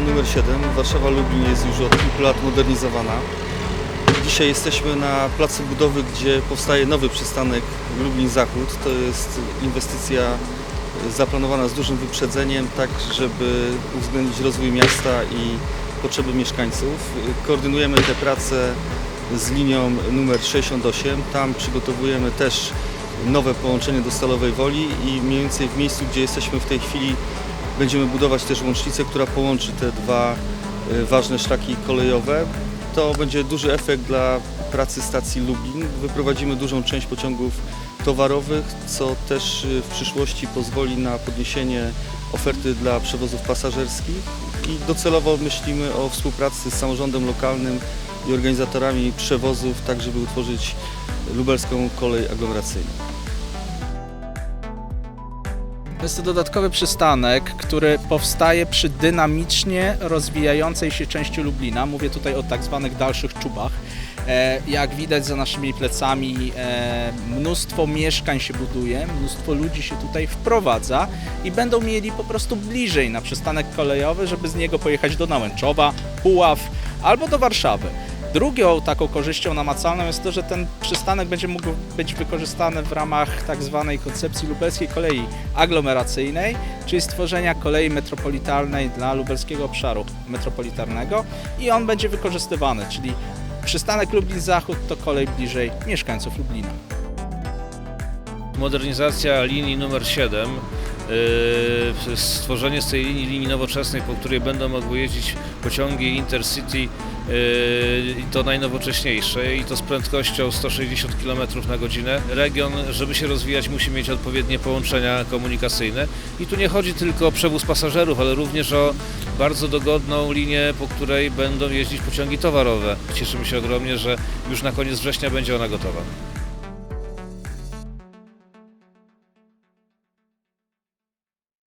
numer 7, Warszawa-Lublin jest już od kilku lat modernizowana. Dzisiaj jesteśmy na placu budowy, gdzie powstaje nowy przystanek Lublin Zachód. To jest inwestycja zaplanowana z dużym wyprzedzeniem, tak żeby uwzględnić rozwój miasta i potrzeby mieszkańców. Koordynujemy te prace z linią numer 68. Tam przygotowujemy też nowe połączenie do Stalowej Woli i mniej więcej w miejscu, gdzie jesteśmy w tej chwili, będziemy budować też łącznicę, która połączy te dwa e, ważne szlaki kolejowe. To będzie duży efekt dla pracy stacji Lublin. Wyprowadzimy dużą część pociągów towarowych, co też e, w przyszłości pozwoli na podniesienie oferty dla przewozów pasażerskich i docelowo myślimy o współpracy z samorządem lokalnym i organizatorami przewozów, tak żeby utworzyć lubelską kolej aglomeracyjną. Jest to dodatkowy przystanek, który powstaje przy dynamicznie rozwijającej się części Lublina. Mówię tutaj o tak zwanych dalszych czubach. E, Jak widać za naszymi plecami, e, mnóstwo mieszkań się buduje, mnóstwo ludzi się tutaj wprowadza i będą mieli po prostu bliżej na przystanek kolejowy, żeby z niego pojechać do Nałęczowa, Puław albo do Warszawy. Drugą taką korzyścią namacalną jest to, że ten przystanek będzie mógł być wykorzystany w ramach tak zwanej koncepcji lubelskiej kolei aglomeracyjnej, czyli stworzenia kolei metropolitalnej dla lubelskiego obszaru metropolitarnego i on będzie wykorzystywany, czyli przystanek Lublin Zachód to kolej bliżej mieszkańców Lublina. Modernizacja linii numer 7, yy, stworzenie z tej linii linii nowoczesnej, po której będą mogły jeździć pociągi Intercity yy, i to najnowocześniejsze i to z prędkością 160 km na godzinę. Region, żeby się rozwijać, musi mieć odpowiednie połączenia komunikacyjne i tu nie chodzi tylko o przewóz pasażerów, ale również o bardzo dogodną linię, po której będą jeździć pociągi towarowe. Cieszymy się ogromnie, że już na koniec września będzie ona gotowa.